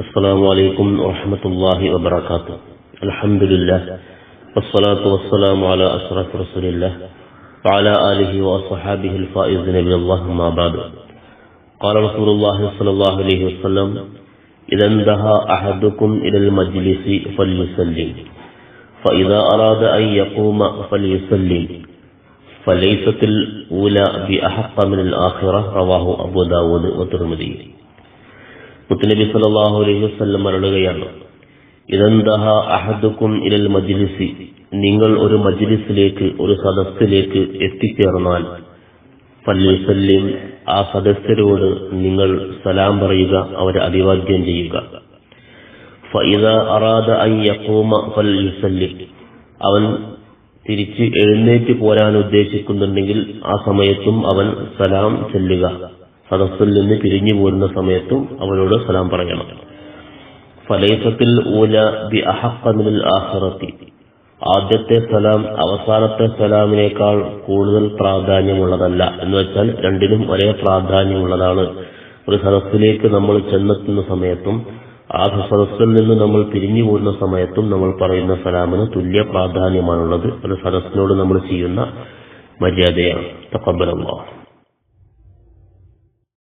السلام عليكم ورحمة الله وبركاته. الحمد لله والصلاة والسلام على أشرف رسول الله وعلى آله وأصحابه الفائزين بالله ما بعد. قال رسول الله صلى الله عليه وسلم إذا انتهى أحدكم إلى المجلس فليسلم فإذا أراد أن يقوم فليسلم فليست الأولى بأحق من الآخرة. رواه أبو داود والترمذي. മുത്തനബി സല്ലല്ലാഹു അലൈഹി വസല്ലം മരളുകയാണ് ഇതന്തഹ അഹദുക്കും ഇലൽ മജ്ലിസി. നിങ്ങൾ ഒരു മജ്ലിസിലേക്ക് ഒരു സദസ്സിലേക്ക് എത്തിച്ചേർന്നാൽ പല്ലുസല്ലിം ആ സദസ്സരോട് നിങ്ങൾ സലാം പറയുക അവരെ അഭിവാദ്യം ചെയ്യുക. അവൻ തിരിച്ച് എഴുന്നേറ്റ് പോരാൻ ഉദ്ദേശിക്കുന്നുണ്ടെങ്കിൽ ആ സമയത്തും അവൻ സലാം ചെല്ലുക. സദസ്സിൽ നിന്ന് പിരിഞ്ഞു പോരുന്ന സമയത്തും അവരോട് സലാം പറയണം. ഫലൈസത്തിൽ ഊല ബി അഹക്കമിൽ ആഹ്റത്തി ആദ്യത്തെ സലാം അവസാനത്തെ സലാമിനേക്കാൾ കൂടുതൽ പ്രാധാന്യമുള്ളതല്ല. എന്ന് വെച്ചാൽ രണ്ടിനും ഒരേ പ്രാധാന്യമുള്ളതാണ്. ഒരു സദസ്സിലേക്ക് നമ്മൾ ചെന്നെത്തുന്ന സമയത്തും ആ സദസ്സിൽ നിന്ന് നമ്മൾ പിരിഞ്ഞു പോകുന്ന സമയത്തും നമ്മൾ പറയുന്ന സലാമിന് തുല്യ പ്രാധാന്യമാണുള്ളത്. ഒരു സദസ്സിനോട് നമ്മൾ ചെയ്യുന്ന മര്യാദയാണ്. തക്കബലല്ലോ